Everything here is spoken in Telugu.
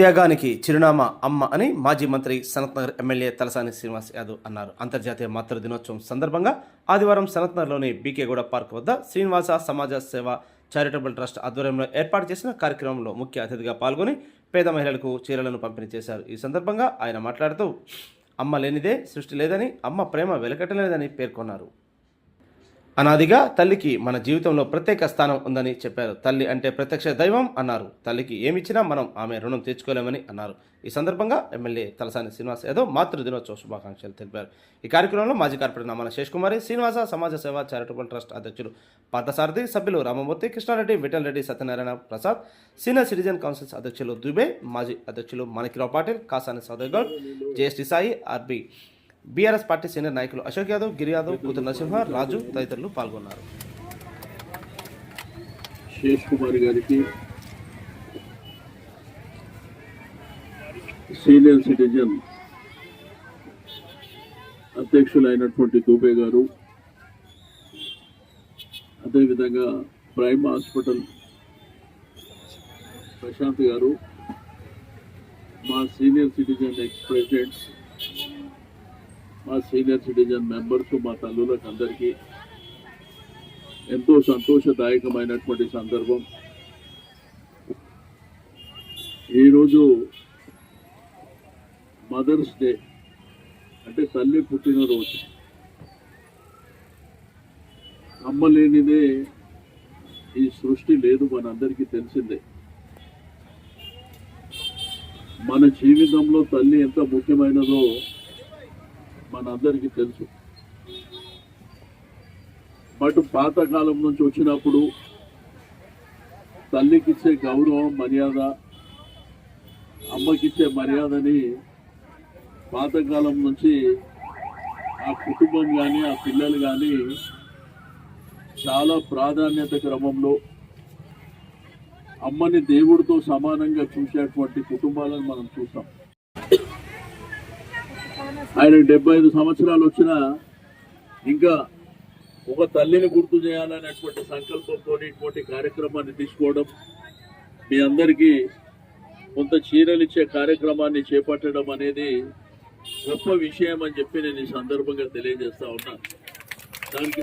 త్యాగానికి చిరునామా అమ్మ అని మాజీ మంత్రి సనత్నగర్ ఎమ్మెల్యే తలసాని శ్రీనివాస్ యాదవ్ అన్నారు. అంతర్జాతీయ మాతృ దినోత్సవం సందర్భంగా ఆదివారం సనత్నగర్లోని బీకేగూడ పార్క్ వద్ద శ్రీనివాస సమాజ సేవ చారిటబుల్ ట్రస్ట్ ఆధ్వర్యంలో ఏర్పాటు చేసిన కార్యక్రమంలో ముఖ్య అతిథిగా పాల్గొని పేద మహిళలకు చీరలను పంపిణీ చేశారు. ఈ సందర్భంగా ఆయన మాట్లాడుతూ అమ్మ లేనిదే సృష్టి లేదని అమ్మ ప్రేమ వెలకట్టలేదని పేర్కొన్నారు. అనాదిగా తల్లికి మన జీవితంలో ప్రత్యేక స్థానం ఉందని చెప్పారు. తల్లి అంటే ప్రత్యక్ష దైవం అన్నారు. తల్లికి ఏమిచ్చినా మనం ఆమె రుణం తీర్చుకోలేమని అన్నారు. ఈ సందర్భంగా ఎమ్మెల్యే తలసాని శ్రీనివాస్ యాదవ్ మాతృ దినోత్సవ శుభాకాంక్షలు తెలిపారు. ఈ కార్యక్రమంలో మాజీ కార్పొరేటర్ నామల శేష్ కుమారి శ్రీనివాస సమాజ సేవ చారిటబుల్ ట్రస్ట్ అధ్యక్షులు పార్థసారథి సభ్యులు Ramamurthy Krishnareddy Vittal Reddy Satyanarayana Prasad senior citizen councils అధ్యక్షులు దుబే మాజీ అధ్యక్షులు Manikrao Patil Kasani Soudar Goud JST Sai RB BRS party senior నాయకులు అశోక్ యాదవ్ గిరి యాదవ్ కూతురు నరసింహ రాజు తదితరులు పాల్గొన్నారు. శేష్ కుమార్ గారికి సీనియర్ సిటిజన్ అధ్యక్షులైనటువంటి దూబే గారు అదేవిధంగా ప్రైమ్ హాస్పిటల్ ప్రశాంత్ గారు మా సీనియర్ సిటిజన్ ఎక్స్ ప్రెసిడెంట్స్ మా సీనియర్ సిటిజన్ మెంబర్స్ మా తల్లులకు అందరికీ ఎంతో సంతోషదాయకమైనటువంటి సందర్భం. ఈరోజు మదర్స్ డే అంటే తల్లి పుట్టినరోజు. అమ్మ లేనిదే ఈ సృష్టి లేదు మనందరికీ తెలిసిందే. మన జీవితంలో తల్లి ఎంత ముఖ్యమైనదో మనందరికీ తెలుసు. బట్ పాతకాలం నుంచి వచ్చినప్పుడు తల్లికిచ్చే గౌరవం మర్యాద అమ్మకిచ్చే మర్యాదని పాతకాలం నుంచి ఆ కుటుంబం కానీ ఆ పిల్లలు కానీ చాలా ప్రాధాన్యత క్రమంలో అమ్మని దేవుడితో సమానంగా చూసేటువంటి కుటుంబాలను మనం చూస్తాం ఆయన డెబ్బై ఐదు సంవత్సరాలు వచ్చినా ఇంకా ఒక తల్లిని గుర్తు చేయాలనేటువంటి సంకల్పంతో ఇటువంటి కార్యక్రమాన్ని తీసుకోవడం మీ అందరికీ కొంత చీరలు ఇచ్చే కార్యక్రమాన్ని చేపట్టడం అనేది గొప్ప విషయం అని చెప్పి నేను ఈ సందర్భంగా తెలియజేస్తా ఉన్నాను దానికి